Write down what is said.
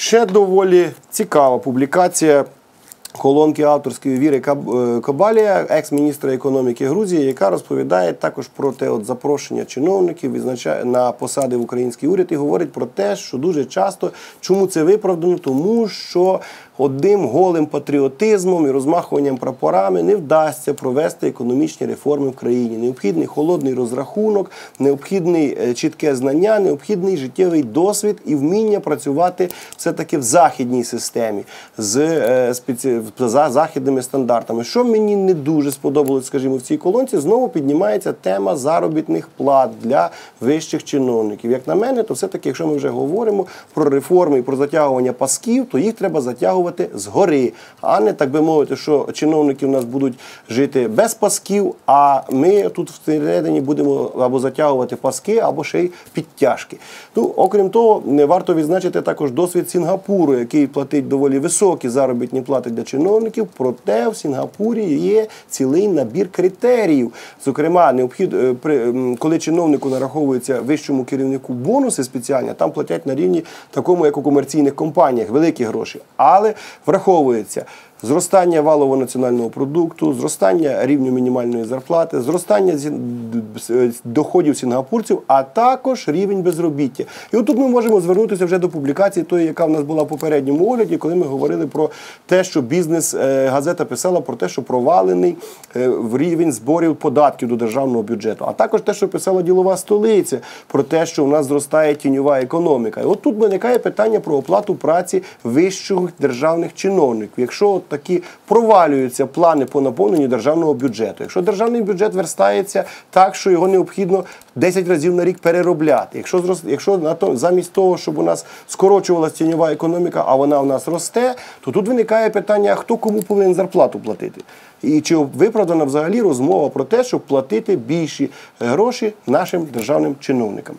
Ще доволі цікава публікація колонки авторської Віри Каб- е, Кабалія, екс-міністра економіки Грузії, яка розповідає також про те от запрошення чиновників на посади в український уряд і говорить про те, що дуже часто чому це виправдано, тому що одним голим патріотизмом і розмахуванням прапорами не вдасться провести економічні реформи в країні. Необхідний холодний розрахунок, необхідний е, чітке знання, необхідний життєвий досвід і вміння працювати все-таки в західній системі з е, спеці... за західними стандартами. Що мені не дуже сподобалось, скажімо, в цій колонці, знову піднімається тема заробітних плат для вищих чиновників. Як на мене, то все-таки, якщо ми вже говоримо про реформи і про затягування пасків, то їх треба затягувати згори, а не так би мовити, що чиновники у нас будуть жити без пасків, а ми тут всередині будемо або затягувати паски, або ще й підтяжки. Ну, окрім того, не варто відзначити також досвід Сінгапуру, який платить доволі високі заробітні плати для. Проте в Сінгапурі є цілий набір критеріїв. Зокрема, необхід, е, коли чиновнику нараховується вищому керівнику бонуси спеціальні, там платять на рівні такому, як у комерційних компаніях, великі гроші. Але враховується. Зростання валового національного продукту, зростання рівню мінімальної зарплати, зростання доходів сінгапурців, а також рівень безробіття. І отут ми можемо звернутися вже до публікації, тої, яка в нас була в попередньому огляді, коли ми говорили про те, що бізнес е, газета писала про те, що провалений е, в рівень зборів податків до державного бюджету, а також те, що писала ділова столиця, про те, що у нас зростає тіньова економіка. І от тут виникає питання про оплату праці вищих державних чиновників. Якщо от такі провалюються плани по наповненню державного бюджету, якщо державний бюджет верстається так, що його необхідно 10 разів на рік переробляти, якщо якщо на то замість того, щоб у нас скорочувалася тіньова економіка, а вона у нас росте, то тут виникає питання, хто кому повинен зарплату платити. І чи виправдана взагалі розмова про те, щоб платити більші е, гроші нашим державним чиновникам?